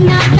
கண்ணாத்தா வேப்பம்பூவ கண்ணாத்தா வேலருந்த